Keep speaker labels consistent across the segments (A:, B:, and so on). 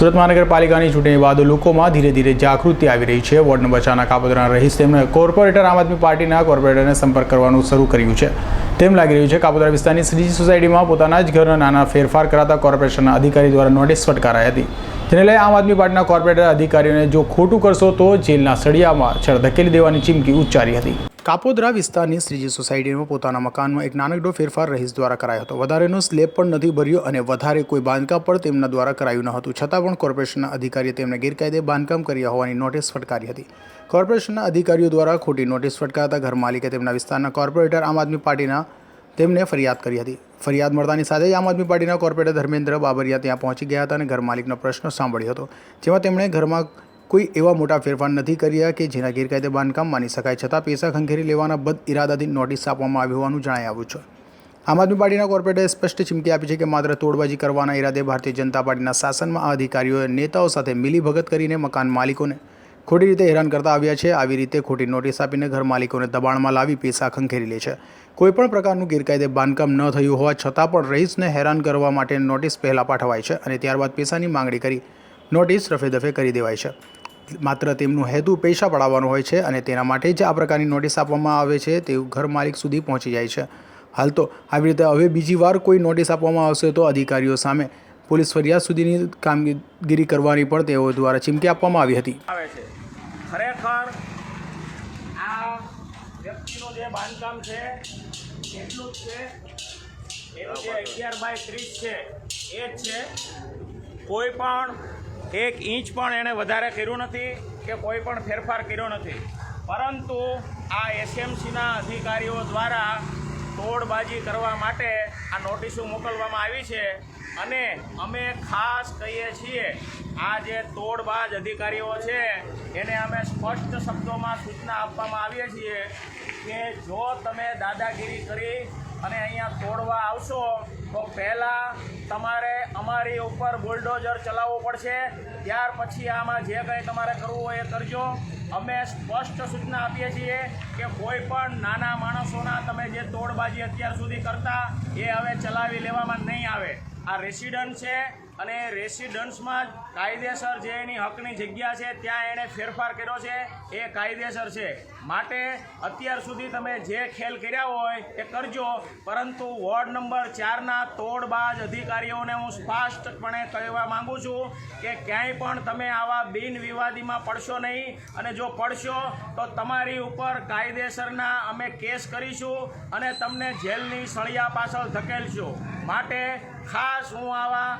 A: સુરત મહાનગરપાલિકાની ચૂંટણી બાદ લોકોમાં ધીરે ધીરે જાગૃતિ આવી રહી છે. વોર્ડ નંબર ચારના કાપોદરાના રહીશ તેમણે કોર્પોરેટર આમ આદમી પાર્ટીના કોર્પોરેટરને સંપર્ક કરવાનું શરૂ કર્યું છે. તેમ લાગી રહ્યું છે કાપોદરા વિસ્તારની શ્રીજી સોસાયટીમાં પોતાના જ ઘરના નાના ફેરફાર કરાતા કોર્પોરેશનના અધિકારી દ્વારા નોટિસ ફટકારાઈ હતી. જેને લઈ આમ આદમી પાર્ટીના કોર્પોરેટર અધિકારીઓને જો ખોટું કરશો તો જેલના સળિયામાં છળ ધકેલી દેવાની ચીમકી ઉચ્ચારી હતી. કાપોદરા વિસ્તારની શ્રીજી સોસાયટીમાં પોતાના મકાનમાં એક નાનકડો ફેરફાર રહીશ દ્વારા કરાયો હતો. વધારેનો સ્લેબ પણ નથી ભર્યો અને વધારે કોઈ બાંધકામ પણ તેમના દ્વારા કરાયું ન હતું. છતાં પણ કોર્પોરેશનના અધિકારીએ તેમને ગેરકાયદે બાંધકામ કર્યા હોવાની નોટિસ ફટકારી હતી. કોર્પોરેશનના અધિકારીઓ દ્વારા ખોટી નોટિસ ફટકારતા ઘર માલિકે તેમના વિસ્તારના કોર્પોરેટર આમ આદમી પાર્ટીના તેમને ફરિયાદ કરી હતી. ફરિયાદ મળતાની સાથે જ આમ આદમી પાર્ટીના કોર્પોરેટર ધર્મેન્દ્ર બાબરિયા ત્યાં પહોંચી ગયા હતા અને ઘર માલિકનો પ્રશ્ન સાંભળ્યો હતો, જેમાં તેમણે ઘરમાં કોઈ એવા મોટા ફેરફાર નથી કર્યા કે જેના ગેરકાયદે બાંધકામ માની શકાય, છતાં પૈસા ખંખેરી લેવાના બદ ઇરાદાથી નોટિસ આપવામાં આવી હોવાનું જણાઈ આવ્યું છે. આમ આદમી પાર્ટીના કોર્પોરેટરે સ્પષ્ટ ચીમકી આપી છે કે માત્ર તોડબાજી કરવાના ઈરાદે ભારતીય જનતા પાર્ટીના શાસનમાં આ અધિકારીઓએ નેતાઓ સાથે મિલીભગત કરીને મકાન માલિકોને ખોટી રીતે હેરાન કરતા આવ્યા છે. આવી રીતે ખોટી નોટિસ આપીને ઘર માલિકોને દબાણમાં લાવી પૈસા ખંખેરી લે છે. કોઈપણ પ્રકારનું ગેરકાયદે બાંધકામ ન થયું હોવા છતાં પણ રહીશને હેરાન કરવા માટે નોટિસ પહેલાં પાઠવાય છે અને ત્યારબાદ પૈસાની માંગણી કરી નોટિસ રફે દફે કરી દેવાય છે. માત્ર તેમનું હેતુ પૈસા પડાવવાનો હોય છે અને તેના માટે જ આ પ્રકારની નોટિસ આપવામાં આવે છે. તેવું ઘર માલિક સુધી પહોંચી જાય છે. હાલ તો આવી રીતે હવે બીજી વાર કોઈ નોટિસ આપવામાં આવશે તો અધિકારીઓ સામે પોલીસ ફરિયાદ સુધીની કામગીરી કરવાની પણ તેઓ દ્વારા ચીમકી આપવામાં આવી હતી.
B: ખરેખર આ વ્યક્તિનું જે બાંધકામ છે, એટલું છે, એનું જે અગિયાર બાય ત્રીસ છે, એ જ છે. કોઈ પણ એક ઇંચ પણ એણે વધારે કર્યું નથી કે કોઈ પણ ફેરફાર કર્યો નથી. પરંતુ આ એસએમસીના અધિકારીઓ દ્વારા તોડબાજી કરવા માટે આ નોટિસો મોકલવામાં આવી છે અને અમે ખાસ કહીએ છીએ, આ જે તોડબાજ અધિકારીઓ છે, એને અમે સ્પષ્ટ શબ્દોમાં સૂચના આપવામાં આવીએ છીએ કે જો તમે દાદાગીરી કરી અને અહીંયા તોડવા આવશો, તો પહેલાં તમારે અમારી ઉપર બુલડોઝર ચલાવવું પડશે. ત્યાર પછી આમાં જે કંઈ તમારે કરવું હોય એ કરજો. અમે સ્પષ્ટ સૂચના આપીએ છીએ કે કોઈ પણ નાના માણસોના તમે જે તોડબાજી અત્યાર સુધી કરતા, એ હવે ચલાવી લેવામાં નહીં આવે. આ રેસિડન્ટ છે અને રેસિડન્સમાં કાયદેસર જે એની હકની જગ્યા છે, ત્યાં એણે ફેરફાર કર્યો છે. એ કાયદેસર છે. માટે અત્યાર સુધી તમે જે ખેલ કર્યા હોય એ કરજો, પરંતુ વોર્ડ નંબર ચારના તોડબાજ અધિકારીઓને હું સ્પષ્ટપણે કહેવા માગું છું કે ક્યાંય પણ તમે આવા બિનવિવાદીમાં પડશો નહીં. અને જો પડશો, તો તમારી ઉપર કાયદેસરના અમે કેસ કરીશું અને તમને જેલની સળિયા પાછળ ધકેલશું. માટે ખાસ હું આવા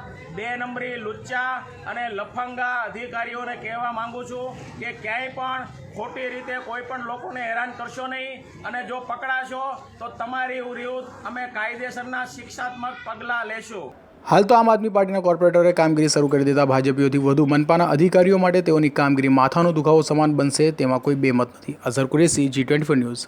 B: બે નંબરી લુચ્ચા અને લફંગા અધિકારીઓને કહેવા માંગુ છું કે ક્યાંય પણ ખોટી રીતે કોઈ પણ લોકોને હેરાન કરશો નહીં અને જો પકડાશો, તો તમારી વિરુદ્ધ અમે કાયદેસરના શિક્ષાત્મક પગલાં લેશું.
A: હાલ તો આમ આદમી પાર્ટીના કોર્પોરેટરે કામગીરી શરૂ કરી દેતા ભાજપીઓથી વધુ મનપાના અધિકારીઓ માટે તેઓની કામગીરી માથાનો દુખાવો સમાન બનશે તેમાં કોઈ બેમત નથી. Azhar Qureshi ji twenty news.